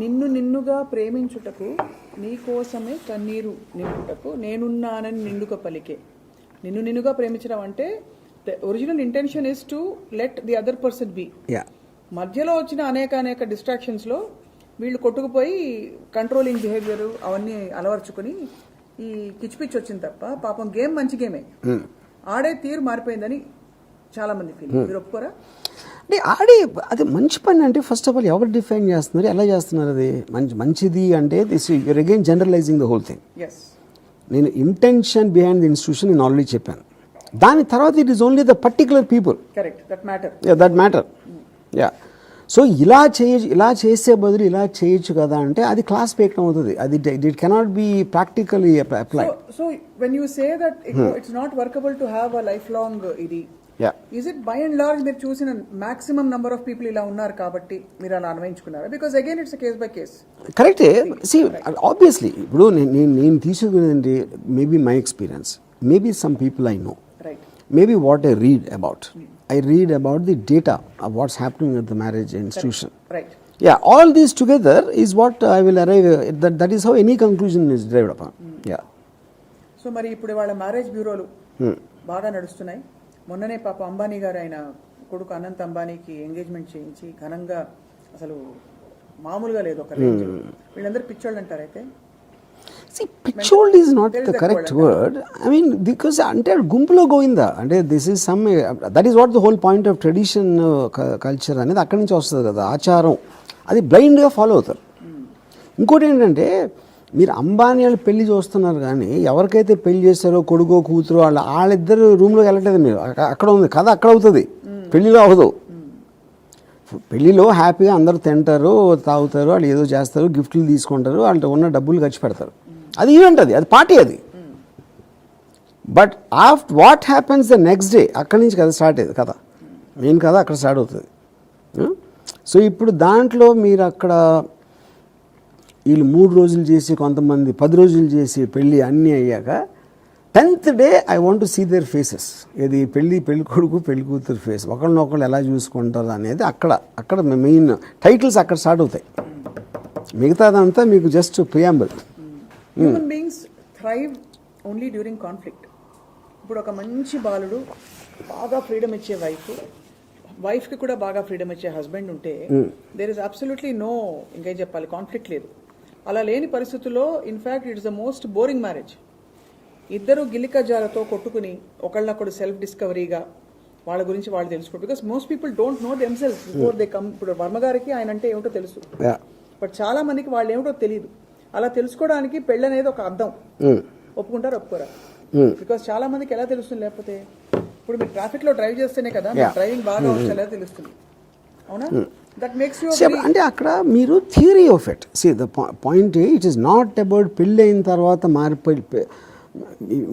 నిన్ను నిన్నుగా ప్రేమించుటకు నీ కోసమే కన్నీరు నింపుటకు నేనున్నానని నిండుక పలికే. నిన్ను నిన్నుగా ప్రేమించడం అంటే the original intention is to let the other person be మధ్యలో వచ్చిన అనేక అనేక డిస్ట్రాక్షన్స్లో వీళ్ళు కొట్టుకుపోయి కంట్రోలింగ్ బిహేవియర్ అవన్నీ అలవర్చుకుని ఈ కిచ్చిపిచ్చి వచ్చింది తప్ప పాపం గేమ్ మంచి గేమే. ఆడే తీరు మారిపోయిందని చాలా మంది ఫీల్ మీరు ఒప్పుకోరా? అంటే ఆడి అది మంచి పని అంటే ఫస్ట్ ఆఫ్ ఆల్ ఎవరు డిఫైన్ చేస్తున్నారు? ఎలా చేస్తున్నారు అది? మంచి మంచిది అంటే this you're again generalizing the whole thing నేను ఇంటెన్షన్ బిహైండ్ ది ఇన్స్టిట్యూషన్ నేను ఆల్రెడీ చెప్పాను. దాని తర్వాత it is only the particular people that matter yeah so ఇలా చేయొచ్చు ఇలా చేసే బదులు ఇలా చేయొచ్చు కదా అంటే అది క్లాస్ పేకడం అవుతుంది. అది it cannot be practically apply so so when you say that it's not workable to have a lifelong ఇది yeah is it by and large మీరు చూసిన మాక్సిమం నంబర్ ఆఫ్ పీపుల్ ఇలా ఉన్నారు కాబట్టి మీరు అలా అన్వయించుకున్నారా because again it's case by case కరెక్టే see obviously ఇప్పుడు నేను నేను తీసుకునేది maybe my experience maybe some people I know read about. I read about the data of what's happening at the marriage institution. Right Yeah, all these together is what I will arrive. at. That, that is how any conclusion is derived upon. Yeah. So మరి ఇప్పుడు వాళ్ళ marriage బ్యూరోలు బాగా నడుస్తున్నాయి మొన్ననే పాప అంబానీ గారు ఆయన కొడుకు అనంత్ అంబానీకి ఎంగేజ్మెంట్ చేయించి ఘనంగా అసలు మామూలుగా లేదు ఒక రేంజ్ వీళ్ళందరూ పిచ్చోళ్ళు అంటారు అయితే? See, pichold is not is the correct word. I mean, because అంటే గుంపులో గోయిందా అంటే this is some that is what the whole point of tradition culture అనేది అక్కడి నుంచి వస్తుంది కదా ఆచారం. అది బ్లైండ్గా ఫాలో అవుతారు. ఇంకోటి ఏంటంటే మీరు అంబానీ వాళ్ళు పెళ్ళి చూస్తున్నారు కానీ ఎవరికైతే పెళ్ళి చేస్తారో కొడుకో కూతురు వాళ్ళ వాళ్ళిద్దరు రూమ్లోకి వెళ్ళట్లేదు మీరు. అక్క- అక్కడ ఉంది. కథ అక్కడ అవుతుంది. పెళ్ళిలో అవ్వదు. పెళ్ళిలో హ్యాపీగా అందరూ తింటారు తాగుతారు వాళ్ళు ఏదో చేస్తారు గిఫ్ట్లు తీసుకుంటారు వాళ్ళతో ఉన్న డబ్బులు ఖర్చు పెడతారు. అది ఈవెంట్ అది. అది పార్టీ అది. But after what happens the next day అక్కడి నుంచి కదా స్టార్ట్ అయ్యేది కథ. మెయిన్ కథ అక్కడ స్టార్ట్ అవుతుంది. సో ఇప్పుడు దాంట్లో మీరు అక్కడ వీళ్ళు మూడు రోజులు చేసి కొంతమంది పది రోజులు చేసి పెళ్ళి అన్నీ అయ్యాక tenth day I want to see their faces ఇది పెళ్ళి పెళ్ళి కొడుకు పెళ్ళి కూతురు ఫేస్ ఒకళ్ళనొకళ్ళు ఎలా చూసుకుంటారు అనేది అక్కడ అక్కడ మెయిన్ టైటిల్స్ అక్కడ స్టార్ట్ అవుతాయి. మిగతాదంతా మీకు just preamble human beings thrive only during conflict ఇప్పుడు ఒక మంచి బాలుడు బాగా ఫ్రీడమ్ ఇచ్చే వైఫ్ వైఫ్కి కూడా బాగా ఫ్రీడమ్ ఇచ్చే హస్బెండ్ ఉంటే దేర్ ఇస్ అబ్సల్యూట్లీ నో ఇంకేం చెప్పాలి కాన్ఫ్లిక్ట్ లేదు. అలా లేని పరిస్థితుల్లో in fact it's the most boring marriage ఇద్దరు గిలిక జాలతో కొట్టుకుని ఒకళ్ళనొకడు సెల్ఫ్ డిస్కవరీగా వాళ్ళ గురించి వాళ్ళు తెలుసుకుంటారు because most people don't know themselves before they come ఇప్పుడు వర్మ గారికి ఆయన అంటే ఏమిటో తెలుసు. బట్ చాలా మందికి వాళ్ళు ఏమిటో తెలియదు అలా తెలుసుకోవడానికి పెళ్ళి అనేది ఒక అర్థం. ఒప్పుకుంటారు ఒప్పుకోరా? బికాస్ చాలా మందికి ఎలా తెలుస్తుంది లేకపోతే? ఇప్పుడు మీరు ట్రాఫిక్లో డ్రైవ్ చేస్తేనే కదా. డ్రైవింగ్ బాగా వచ్చు ఎలా తెలుస్తుంది? అవునా? అంటే అక్కడ మీరు theory of it see the point it is not about పెళ్ళి అయిన తర్వాత మారిపోయి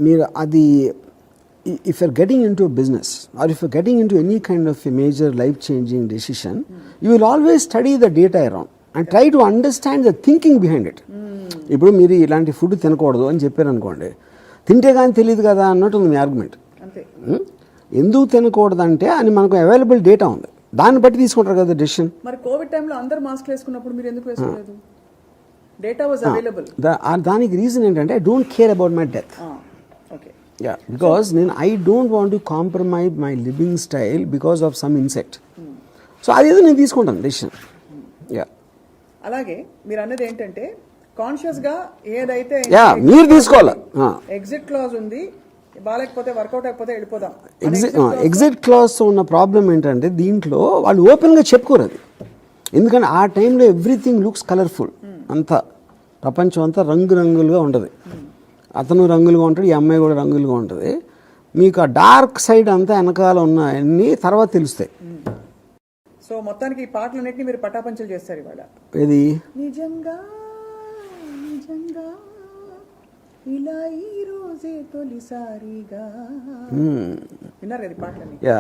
మీరు అది if you're getting into business or if you're getting into any kind of major life changing decision you will always study the data around and try to understand the thinking behind it ఇప్పుడు మీరు ఇలాంటి food తినకూడదు అని చెప్పారు అనుకోండి తింటే కానీ తెలియదు కదా అన్నట్టు ఉంది మీ ఆర్గ్యుమెంట్ ఉం? ఎందుకు తినకూడదంటే అని మనకు అవైలబుల్ డేటా ఉంది. దాన్ని బట్టి తీసుకుంటారు కదా డెసిషన్ మరి కోవిడ్ టైంలో అందరు మాస్క్ వేసుకున్నప్పుడు మీరు ఎందుకు వేసుకోలేదు? డేటా వాజ్ అవైలబుల్ దానికి రీజన్ ఏంటంటే I don't care about my death okay yeah because నేను I don't want to compromise my living style because of some insect so అదేదో నేను తీసుకుంటాను డెసిషన్ యా అలాగే మీరు అన్నది ఏంటంటే కాన్షియస్గా ఏదైతే యా మీరు తీసుకోవాలి. ఎగ్జిట్ క్లాజ్ ఉంది బాగాలేకపోతే వర్కౌట్ అయిపోతే వెళ్ళిపోదాం. ఎగ్జిట్ ఎగ్జిట్ క్లాస్ ఉన్న ప్రాబ్లం ఏంటంటే దీంట్లో వాళ్ళు ఓపెన్గా చెప్పుకోరు అది. ఎందుకంటే ఆ టైంలో ఎవ్రీథింగ్ లుక్స్ కలర్ఫుల్ అంతా ప్రపంచం అంతా రంగురంగులుగా ఉంటుంది. అతను రంగులుగా ఉంటాడు ఈ అమ్మాయి కూడా రంగులుగా ఉంటుంది. మీకు ఆ డార్క్ సైడ్ అంతా వెనకాల ఉన్న అన్నీ తర్వాత తెలుస్తాయి. సో మొత్తానికి ఈ పాటలన్నింటినీ మీరు పటాపంచలు చేస్తారు ఇవాళ. ఇది నిజంగా నిజంగా. ఇలా ఈ రోజే తొలిసారిగా. విన్నారు కదా ఈ పాటలని యా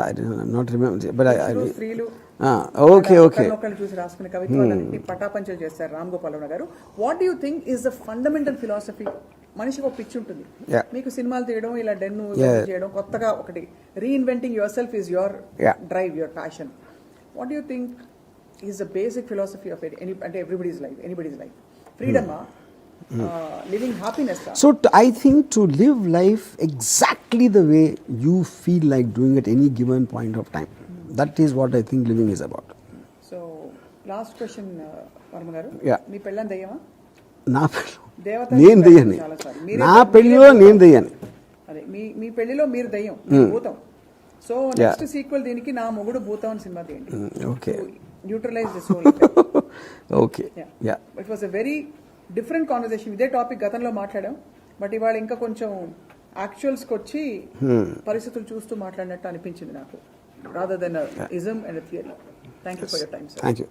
నాట్ రిమెంబర్ బట్ ఇప్పుడు స్త్రీలు ఓకే ఓకే ఒకరినొకరిని చూసి రాసుకునే కవిత్వాలన్నింటినీ పటాపంచలు చేస్తారు రామ్ గోపాల్ గారు. What you think is the fundamental philosophy మనిషికి ఒక పిచ్చి ఉంటుంది. మీకు సినిమాలు తీయడం ఇలా డెన్ను. చేయడం కొత్తగా ఒకటి. Reinventing yourself is your. Drive your passion what you think is the basic philosophy of any అంటే everybody's life anybody's life freedom living happiness So t- I think to live life exactly the way you feel like doing at any given point of time. That is what I think living is about. So last question Varma గారు. Yeah. మీ పెళ్ళని దయ్యమా? నా పెళ్ళి? దేవత నేను దయ్యాన్ని చాలా సార్లు. మీరే- నా పెళ్ళిలో. నేను దయ్యాన్ని అదే మీ మీ పెళ్ళిలో మీరు దయ్యం మీరు భూతం. So next. సీక్వెల్ దీనికి నా మొగుడు భూతం అని సినిమా తీయండి. Okay neutralise the soul okay yeah it was a very different conversation. ఇదే టాపిక్ గతంలో మాట్లాడాం. బట్ ఇవాళ ఇంకా కొంచెం యాక్చువల్స్కి వచ్చి పరిస్థితులు చూస్తూ మాట్లాడినట్టు అనిపించింది నాకు. Rather than ism and theory thank you for your time sir thank you